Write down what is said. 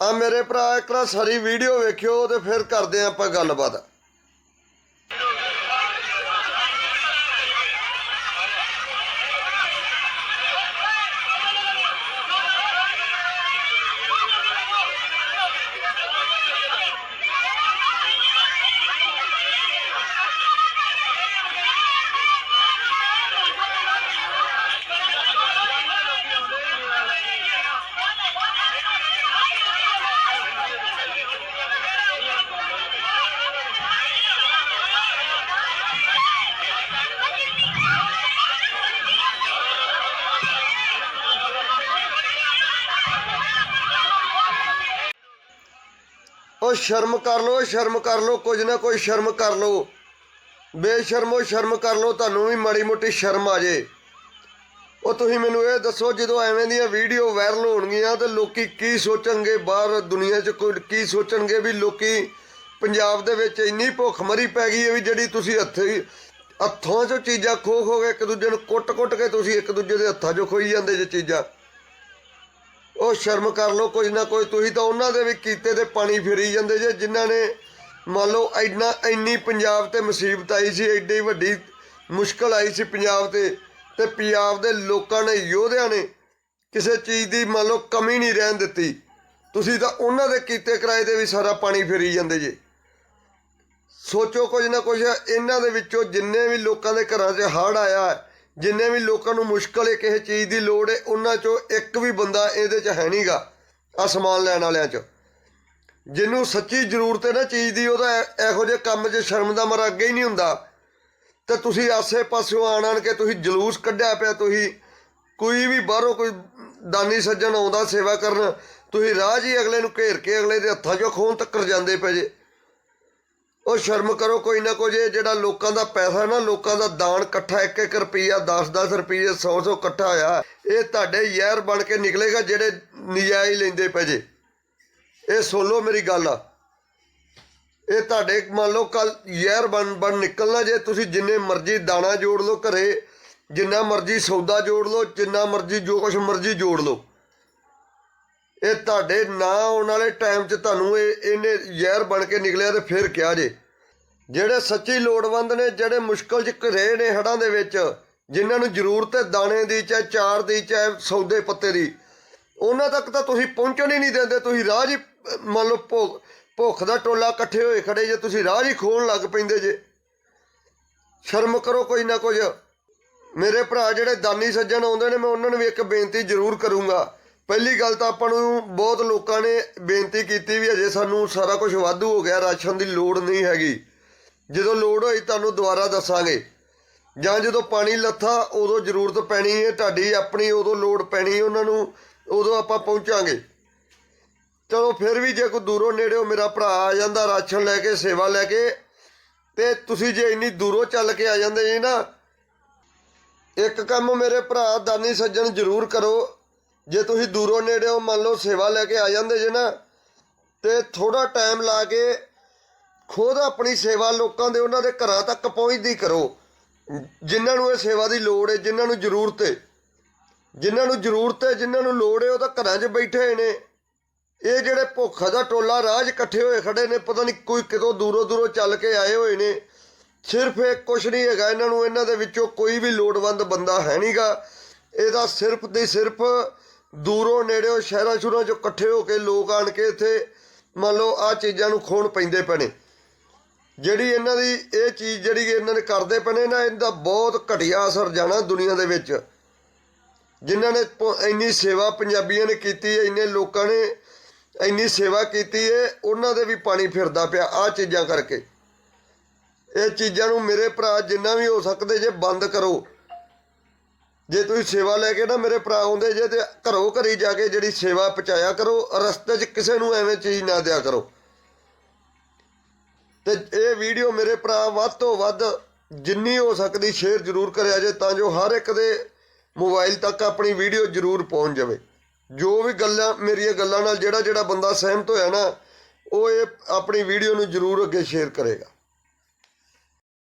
ਆ ਮੇਰੇ ਭਰਾ ਇੱਕ ਵਾਰ ਸਾਰੀ ਵੀਡੀਓ ਵੇਖਿਓ ਤੇ ਫਿਰ ਕਰਦੇ ਆਂ ਆਪਾਂ ਗੱਲਬਾਤ। ਉਹ ਸ਼ਰਮ ਕਰ ਲੋ ਸ਼ਰਮ ਕਰ ਲੋ ਕੁਝ ਨਾ ਕੋਈ ਸ਼ਰਮ ਕਰ ਲੋ ਬੇਸ਼ਰਮੋ ਸ਼ਰਮ ਕਰ ਲੋ ਤੁਹਾਨੂੰ ਵੀ ਮਾੜੀ ਮੋਟੀ ਸ਼ਰਮ ਆ ਜੇ। ਉਹ ਤੁਸੀਂ ਮੈਨੂੰ ਇਹ ਦੱਸੋ, ਜਦੋਂ ਐਵੇਂ ਦੀਆਂ ਵੀਡੀਓ ਵਾਇਰਲ ਹੋਣਗੀਆਂ, ਤੇ ਲੋਕੀ ਕੀ ਸੋਚਣਗੇ ਬਾਹਰ ਦੁਨੀਆ 'ਚ? ਕੋਈ ਕੀ ਸੋਚਣਗੇ ਵੀ ਲੋਕੀ ਪੰਜਾਬ ਦੇ ਵਿੱਚ ਇੰਨੀ ਭੁੱਖਮਰੀ ਪੈ ਗਈ ਹੈ ਵੀ ਜਿਹੜੀ ਤੁਸੀਂ ਹੱਥੀ ਹੱਥੋਂ 'ਚੋਂ ਚੀਜ਼ਾਂ ਖੋ ਖੋ ਕੇ ਇੱਕ ਦੂਜੇ ਨੂੰ ਕੁੱਟ-ਕੁੱਟ ਕੇ ਤੁਸੀਂ ਇੱਕ ਦੂਜੇ ਦੇ ਹੱਥਾਂ 'ਚੋਂ ਖੋਈ ਜਾਂਦੇ ਜੇ ਚੀਜ਼ਾਂ। ਉਹ ਸ਼ਰਮ ਕਰ ਲੋ ਕੁਝ ਨਾ ਕੋਈ ਤੁਸੀਂ ਤਾਂ ਉਹਨਾਂ ਦੇ ਵੀ ਕੀਤੇ ਤੇ ਪਾਣੀ ਫੇਰੀ ਜਾਂਦੇ ਜੇ, ਜਿਨ੍ਹਾਂ ਨੇ ਮੰਨ ਲਓ ਇੰਨਾ, ਇੰਨੀ ਪੰਜਾਬ ਤੇ ਮੁਸੀਬਤ ਆਈ ਸੀ ਐਡੀ ਵੱਡੀ ਮੁਸ਼ਕਲ ਆਈ ਸੀ ਪੰਜਾਬ ਤੇ ਤੇ ਪੰਜਾਬ ਦੇ ਲੋਕਾਂ ਨੇ, ਯੋਧਿਆਂ ਨੇ ਕਿਸੇ ਚੀਜ਼ ਦੀ ਮੰਨ ਲਓ ਕਮੀ ਨਹੀਂ ਰਹਿਣ ਦਿੱਤੀ। ਤੁਸੀਂ ਤਾਂ ਉਹਨਾਂ ਦੇ ਕੀਤੇ ਕਿਰਾਏ ਦੇ ਵੀ ਸਾਰਾ ਪਾਣੀ ਫੇਰੀ ਜਾਂਦੇ ਜੇ। ਸੋਚੋ ਕੁਝ ਨਾ ਕੁਝ, ਇਹਨਾਂ ਦੇ ਵਿੱਚੋਂ ਜਿੰਨੇ ਵੀ ਲੋਕਾਂ ਦੇ ਘਰਾਂ 'ਚ ਹੜ੍ਹ ਆਇਆ ਜਿੰਨੇ ਵੀ ਲੋਕਾਂ ਨੂੰ ਮੁਸ਼ਕਲ ਹੈ ਕਿਸੇ ਚੀਜ਼ ਦੀ ਲੋੜ ਹੈ, ਉਹਨਾਂ 'ਚੋਂ ਇੱਕ ਵੀ ਬੰਦਾ ਇਹਦੇ 'ਚ ਹੈ ਨਹੀਂਗਾ ਆ ਸਮਾਨ ਲੈਣ ਵਾਲਿਆਂ 'ਚ। ਜਿਹਨੂੰ ਸੱਚੀ ਜ਼ਰੂਰਤ ਹੈ ਨਾ ਚੀਜ਼ ਦੀ ਉਹਦਾ ਇਹੋ ਜਿਹੇ ਕੰਮ 'ਚ ਸ਼ਰਮ ਦਾ ਮਰ ਅੱਗੇ ਹੀ ਨਹੀਂ ਹੁੰਦਾ। ਤੇ ਤੁਸੀਂ ਆਸੇ-ਪਾਸਿਓਂ ਆਣ ਆਣ ਕੇ ਤੁਸੀਂ ਜਲੂਸ ਕੱਢਿਆ ਪਿਆ, ਤੁਸੀਂ ਕੋਈ ਵੀ ਬਾਹਰੋਂ ਕੋਈ ਦਾਨੀ ਸੱਜਣ ਆਉਂਦਾ ਸੇਵਾ ਕਰਨ, ਤੁਸੀਂ ਰਾਹ ਜੀ ਅਗਲੇ ਨੂੰ ਘੇਰ ਕੇ ਅਗਲੇ ਦੇ ਹੱਥਾਂ 'ਚੋਂ ਖੋਣ ਤੱਕ ਜਾਂਦੇ ਪਏ ਜੇ। ਉਹ ਸ਼ਰਮ ਕਰੋ, ਕੋਈ ਨਾ ਕੁਝ ਜਿਹੜਾ ਲੋਕਾਂ ਦਾ ਪੈਸਾ ਨਾ, ਲੋਕਾਂ ਦਾ ਦਾਨ ਇਕੱਠਾ 1-1 ਰੁਪਈਆ 10-10 ਰੁਪਈਏ 100-100 ਇਕੱਠਾ ਹੋਇਆ, ਇਹ ਤੁਹਾਡੇ ਯਾਰ ਬਣ ਕੇ ਨਿਕਲੇਗਾ ਜਿਹੜੇ ਨਜਾਇਜ਼ ਲੈਂਦੇ ਪਏ ਜੇ। ਇਹ ਸੁਣ ਲਓ ਮੇਰੀ ਗੱਲ ਆ। ਇਹ ਤੁਹਾਡੇ, ਮੰਨ ਲਓ ਕੱਲ ਯਾਰ ਬਣ ਬਣ ਨਿਕਲਣਾ ਜੇ, ਤੁਸੀਂ ਜਿੰਨੇ ਮਰਜ਼ੀ ਦਾਣਾ ਜੋੜ ਲਓ ਘਰੇ, ਜਿੰਨਾ ਮਰਜ਼ੀ ਸੌਦਾ ਜੋੜ ਲਓ, ਜਿੰਨਾ ਮਰਜ਼ੀ ਜੋ ਕੁਛ ਮਰਜ਼ੀ ਜੋੜ ਲਓ। ਇਹ ਤੁਹਾਡੇ ਨਾ ਆਉਣ ਵਾਲੇ ਟਾਈਮ 'ਚ ਤੁਹਾਨੂੰ ਇਹ ਇਹਨੇ ਜ਼ਹਿਰ ਬਣ ਕੇ ਨਿਕਲਿਆ ਤੇ ਫਿਰ ਕਿਹਾ ਜੇ। ਜਿਹੜੇ ਸੱਚੀ ਲੋੜਵੰਦ ਨੇ, ਜਿਹੜੇ ਮੁਸ਼ਕਲ 'ਚ ਰਹੇ ਨੇ ਹੜਾਂ ਦੇ ਵਿੱਚ, ਜਿਨ੍ਹਾਂ ਨੂੰ ਜ਼ਰੂਰਤ ਹੈ ਦਾਣੇ ਦੀ, ਚਾਹੇ ਚਾਰ ਦੀ, ਚਾਹੇ ਸੌਦੇ ਪੱਤੇ ਦੀ, ਉਹਨਾਂ ਤੱਕ ਤਾਂ ਤੁਸੀਂ ਪਹੁੰਚਣ ਹੀ ਨਹੀਂ ਦਿੰਦੇ। ਤੁਸੀਂ ਰਾਹ 'ਚ ਹੀ, ਮੰਨ ਲਓ ਭੁੱਖ ਭੁੱਖ ਦਾ ਟੋਲਾ ਇਕੱਠੇ ਹੋਏ ਖੜੇ ਜੇ, ਤੁਸੀਂ ਰਾਹ 'ਚ ਹੀ ਖੋਣ ਲੱਗ ਪੈਂਦੇ ਜੇ। ਸ਼ਰਮ ਕਰੋ ਕੋਈ ਨਾ ਕੁਝ। ਮੇਰੇ ਭਰਾ ਜਿਹੜੇ ਦਾਨੀ ਸੱਜਣ ਆਉਂਦੇ ਨੇ, ਮੈਂ ਉਹਨਾਂ ਨੂੰ ਵੀ ਇੱਕ ਬੇਨਤੀ ਜ਼ਰੂਰ ਕਰੂੰਗਾ। ਪਹਿਲੀ ਗੱਲ ਤਾਂ ਆਪਾਂ ਨੂੰ ਬਹੁਤ ਲੋਕਾਂ ਨੇ ਬੇਨਤੀ ਕੀਤੀ ਵੀ ਅਜੇ ਸਾਨੂੰ ਸਾਰਾ ਕੁਝ ਵਾਧੂ ਹੋ ਗਿਆ, ਰਾਸ਼ਨ ਦੀ ਲੋੜ ਨਹੀਂ ਹੈਗੀ। ਜਦੋਂ ਲੋੜ ਹੋਈ ਤੁਹਾਨੂੰ ਦੁਬਾਰਾ ਦੱਸਾਂਗੇ। ਜਾਂ ਜਦੋਂ ਪਾਣੀ ਲੱਥਾ, ਉਦੋਂ ਜ਼ਰੂਰਤ ਪੈਣੀ ਹੈ ਤੁਹਾਡੀ ਆਪਣੀ ਉਦੋਂ ਲੋੜ ਪੈਣੀ ਉਹਨਾਂ ਨੂੰ ਉਦੋਂ ਆਪਾਂ ਪਹੁੰਚਾਂਗੇ। ਚਲੋ ਫਿਰ ਵੀ ਜੇ ਕੋਈ ਦੂਰੋਂ ਨੇੜਿਓ ਮੇਰਾ ਭਰਾ ਆ ਜਾਂਦਾ, ਰਾਸ਼ਨ ਲੈ ਕੇ, ਸੇਵਾ ਲੈ ਕੇ, ਤੇ ਤੁਸੀਂ ਜੇ ਇੰਨੀ ਦੂਰੋਂ ਚੱਲ ਕੇ ਆ ਜਾਂਦੇ ਜੀ ਨਾ, ਇੱਕ ਕੰਮ ਮੇਰੇ ਭਰਾ, ਦਾਨੀ ਸੱਜਣ ਜ਼ਰੂਰ ਕਰੋ। ਜੇ ਤੁਸੀਂ ਦੂਰੋਂ ਨੇੜਿਓਂ ਮੰਨ ਲਓ ਸੇਵਾ ਲੈ ਕੇ ਆ ਜਾਂਦੇ ਜੇ ਨਾ, ਤੇ ਥੋੜਾ ਟਾਈਮ ਲਾ ਕੇ ਖੁਦ ਆਪਣੀ ਸੇਵਾ ਲੋਕਾਂ ਦੇ, ਉਹਨਾਂ ਦੇ ਘਰਾਂ ਤੱਕ ਪਹੁੰਚਦੀ ਕਰੋ। ਜਿਨ੍ਹਾਂ ਨੂੰ ਇਹ ਸੇਵਾ ਦੀ ਲੋੜ ਹੈ ਜਿਨ੍ਹਾਂ ਨੂੰ ਜ਼ਰੂਰਤ ਹੈ ਜਿਨ੍ਹਾਂ ਨੂੰ ਜ਼ਰੂਰਤ ਹੈ ਜਿਨ੍ਹਾਂ ਨੂੰ ਲੋੜ ਹੈ ਉਹ ਤਾਂ ਘਰਾਂ 'ਚ ਬੈਠੇ ਹੋਏ ਨੇ। ਇਹ ਜਿਹੜੇ ਭੁੱਖ ਦਾ ਟੋਲਾ ਰਾਜ ਇਕੱਠੇ ਹੋਏ ਖੜੇ ਨੇ, ਪਤਾ ਨਹੀਂ ਕੋਈ ਕਿਤੋਂ ਦੂਰੋਂ ਦੂਰੋਂ ਚੱਲ ਕੇ ਆਏ ਹੋਏ ਨੇ। ਸਿਰਫ ਇਹ ਕੁਛ ਨਹੀਂ ਹੈਗਾ, ਇਹਨਾਂ ਨੂੰ ਇਹਨਾਂ ਦੇ ਵਿੱਚੋਂ ਕੋਈ ਵੀ ਲੋੜਵੰਦ ਬੰਦਾ ਹੈ ਨਹੀਂਗਾ ਇਹਦਾ ਸਿਰਫ ਤੇ ਸਿਰਫ ਦੂਰੋਂ ਨੇੜਿਓਂ ਸ਼ਹਿਰਾਂ ਸ਼ੁਰਾਂ ਚੋਂ ਇਕੱਠੇ ਹੋ ਕੇ ਲੋਕ ਆਣ ਕੇ ਇੱਥੇ ਮੰਨ ਲਓ ਆ ਚੀਜ਼ਾਂ ਨੂੰ ਖੋਣ ਪੈਂਦੇ ਪਏ ਜਿਹੜੀ ਇਹਨਾਂ ਦੀ ਇਹ ਚੀਜ਼ ਜਿਹੜੀ ਇਹਨਾਂ ਨੇ ਕਰਦੇ ਪਏ ਨਾ ਇਹਦਾ ਬਹੁਤ ਘਟੀਆ ਅਸਰ ਜਾਣਾ ਦੁਨੀਆ ਦੇ ਵਿੱਚ। ਜਿਨ੍ਹਾਂ ਨੇ ਪ- ਇੰਨੀ ਸੇਵਾ ਪੰਜਾਬੀਆਂ ਨੇ ਕੀਤੀ ਹੈ, ਇੰਨੇ ਲੋਕਾਂ ਨੇ ਇੰਨੀ ਸੇਵਾ ਕੀਤੀ ਹੈ, ਉਹਨਾਂ ਦੇ ਵੀ ਪਾਣੀ ਫਿਰਦਾ ਪਿਆ ਆ ਚੀਜ਼ਾਂ ਕਰਕੇ। ਇਹ ਚੀਜ਼ਾਂ ਨੂੰ ਮੇਰੇ ਭਰਾ ਜਿੰਨਾ ਵੀ ਹੋ ਸਕਦੇ ਜੇ ਬੰਦ ਕਰੋ। ਜੇ ਤੁਸੀਂ ਸੇਵਾ ਲੈ ਕੇ ਨਾ ਮੇਰੇ ਭਰਾ ਆਉਂਦੇ, ਜੇ ਤੇ ਘਰੋਂ ਘਰੀ ਜਾ ਕੇ ਜਿਹੜੀ ਸੇਵਾ ਪਹੁੰਚਾਇਆ ਕਰੋ, ਰਸਤੇ 'ਚ ਕਿਸੇ ਨੂੰ ਐਵੇਂ ਚੀਜ਼ ਨਾ ਦਿਆ ਕਰੋ। ਤੇ ਇਹ ਵੀਡੀਓ ਮੇਰੇ ਭਰਾ ਵੱਧ ਤੋਂ ਵੱਧ ਜਿੰਨੀ ਹੋ ਸਕਦੀ ਸ਼ੇਅਰ ਜ਼ਰੂਰ ਕਰਿਆ ਜੇ, ਤਾਂ ਜੋ ਹਰ ਇੱਕ ਦੇ ਮੋਬਾਈਲ ਤੱਕ ਆਪਣੀ ਵੀਡੀਓ ਜ਼ਰੂਰ ਪਹੁੰਚ ਜਾਵੇ। ਜੋ ਵੀ ਗੱਲਾਂ, ਮੇਰੀਆਂ ਗੱਲਾਂ ਨਾਲ ਜਿਹੜਾ ਜਿਹੜਾ ਬੰਦਾ ਸਹਿਮਤ ਹੋਇਆ ਨਾ, ਉਹ ਇਹ ਆਪਣੀ ਵੀਡੀਓ ਨੂੰ ਜ਼ਰੂਰ ਅੱਗੇ ਸ਼ੇਅਰ ਕਰੇਗਾ।